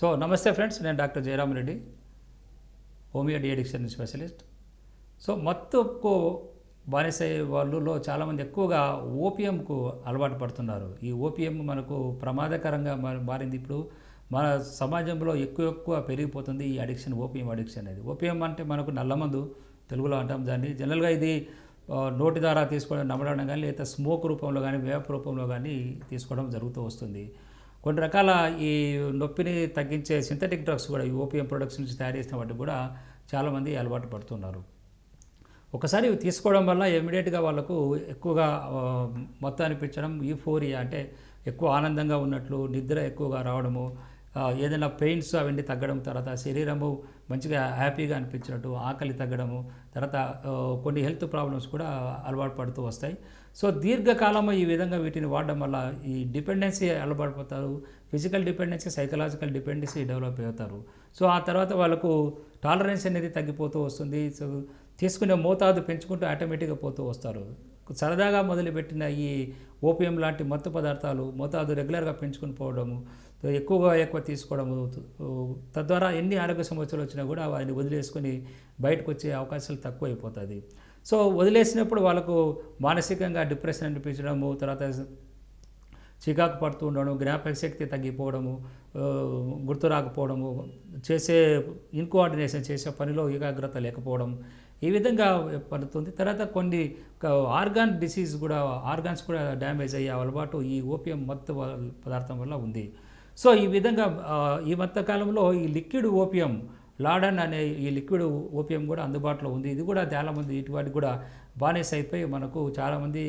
So నమస్తే friends నేను doctor Jayaram Reddy homeo deaddiction specialist. So మత్తుకు బానిసయ్యే వాళ్ళలో చాలామంది ఎక్కువగా ఓపీఎంకు అలవాటు పడుతున్నారు. ఈ ఓపీఎం మనకు ప్రమాదకరంగా మారింది ఇప్పుడు. మన సమాజంలో ఎక్కువ ఎక్కువ పెరిగిపోతుంది ఈ అడిక్షన్ ఓపీఎం అడిక్షన్ అనేది. ఓపీఎం అంటే మనకు నల్లమందు తెలుగులో అంటాం దాన్ని. జనరల్గా ఇది నోటి ద్వారా తీసుకోవడం నమ్మడం కానీ లేదా స్మోక్ రూపంలో కానీ వేప రూపంలో కానీ తీసుకోవడం జరుగుతూ వస్తుంది. కొన్ని రకాల ఈ నొప్పిని తగ్గించే సింథటిక్ డ్రగ్స్ కూడా ఈ ఓపీఎం ప్రొడక్ట్స్ నుంచి తయారు చేసిన వాటికి కూడా చాలామంది అలవాటు పడుతున్నారు. ఒకసారి ఇవి తీసుకోవడం వల్ల ఇమీడియట్గా వాళ్ళకు ఎక్కువగా మొత్తం అనిపించడం యూఫోరియా అంటే ఎక్కువ ఆనందంగా ఉన్నట్లు నిద్ర ఎక్కువగా రావడము ఏదైనా పెయిన్స్ అవన్నీ తగ్గడం తర్వాత శరీరము మంచిగా హ్యాపీగా అనిపించినట్టు ఆకలి తగ్గడము తర్వాత కొన్ని హెల్త్ ప్రాబ్లమ్స్ కూడా అలవాటు పడుతూ వస్తాయి. సో దీర్ఘకాలము ఈ విధంగా వీటిని వాడడం వల్ల ఈ డిపెండెన్సీ అలవాటు పడతారు physical dependency psychological dependency develop అవుతారు. సో ఆ తర్వాత వాళ్ళకు టాలరెన్స్ అనేది తగ్గిపోతూ వస్తుంది. సో తీసుకునే మోతాదు పెంచుకుంటూ ఆటోమేటిక్గా పోతూ వస్తారు. సరదాగా మొదలుపెట్టిన ఈ ఓపియం లాంటి మత్తు పదార్థాలు మోతాదు రెగ్యులర్గా పెంచుకుని పోవడము ఎక్కువగా ఎక్కువ తీసుకోవడము తద్వారా ఎన్ని ఆరోగ్య సమస్యలు వచ్చినా కూడా వారిని వదిలేసుకొని బయటకు వచ్చే అవకాశాలు తక్కువ అయిపోతుంది సో వదిలేసినప్పుడు వాళ్ళకు మానసికంగా డిప్రెషన్ అనిపించడము తర్వాత చికాకు పడుతూ ఉండడం జ్ఞాపక శక్తి తగ్గిపోవడము గుర్తు రాకపోవడము చేసే ఇన్కోఆర్డినేషన్ చేసే పనిలో ఏకాగ్రత లేకపోవడం ఈ విధంగా పడుతుంది. తర్వాత కొన్ని ఆర్గాన్ డిసీజ్ కూడా ఆర్గాన్స్ కూడా డ్యామేజ్ అయ్యే అలవాటు ఈ ఓపియం మత్తు పదార్థం వల్ల ఉంది. సో ఈ విధంగా ఈ మధ్యకాలంలో ఈ లిక్విడ్ ఓపియం లాడన్ అనే ఈ లిక్విడ్ ఓపియం కూడా అందుబాటులో ఉంది. ఇది కూడా చాలామంది ఇటువంటి కూడా బానిస అయిపోయి మనకు చాలామంది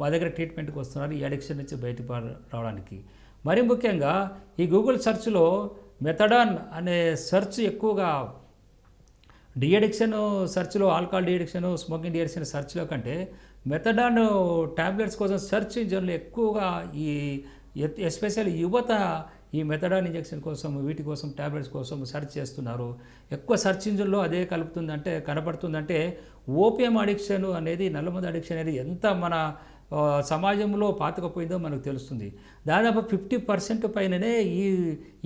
మా దగ్గర ట్రీట్మెంట్కి వస్తున్నారు ఈ అడిక్షన్ నుంచి బయట రావడానికి. మరి ముఖ్యంగా ఈ గూగుల్ సెర్చ్లో మెథడాన్ అనే సెర్చ్ ఎక్కువగా డిఎడిక్షన్ సెర్చ్లో ఆల్కహాల్ డిఎడిక్షన్ స్మోకింగ్ డిఎడిక్షన్ సెర్చ్లో కంటే మెథడాన్ ట్యాబ్లెట్స్ కోసం సెర్చ్ ఇంజన్లు ఎక్కువగా ఈ ఎస్పెషల్ యువత ఈ మెథడాన్ ఇంజెక్షన్ కోసం వీటి కోసం ట్యాబ్లెట్స్ కోసం సెర్చ్ చేస్తున్నారు. ఎక్కువ సెర్చ్ ఇంజిన్లో అదే కలుపుతుందంటే కనపడుతుందంటే ఓపియం అడిక్షన్ అనేది నల్లమందు అడిక్షన్ అనేది ఎంత మన సమాజంలో పాతకపోయిందో మనకు తెలుస్తుంది. దాదాపు ఫిఫ్టీ పర్సెంట్ పైననే ఈ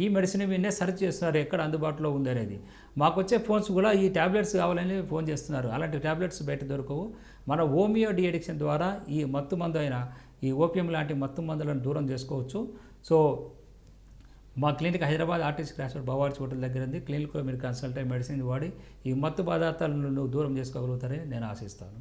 ఈ మెడిసిన్ మీదనే సెర్చ్ చేస్తున్నారు ఎక్కడ అందుబాటులో ఉందనేది. మాకు వచ్చే ఫోన్స్ కూడా ఈ ట్యాబ్లెట్స్ కావాలని ఫోన్ చేస్తున్నారు. అలాంటి ట్యాబ్లెట్స్ బయట దొరకవు. మన హోమియో డిఎడిక్షన్ ద్వారా ఈ మత్తు మందు అయిన ఈ ఓపియం లాంటి మత్తు మందులను దూరం చేసుకోవచ్చు. సో మా clinic Hyderabad RTC cross road hotel దగ్గర ఉంది. క్లినిక్లో మీరు కన్సల్ట్ అయ్యి మెడిసిన్ వాడి ఈ మత్తు పదార్థాలను దూరం చేసుకోగలుగుతారని నేను ఆశిస్తాను.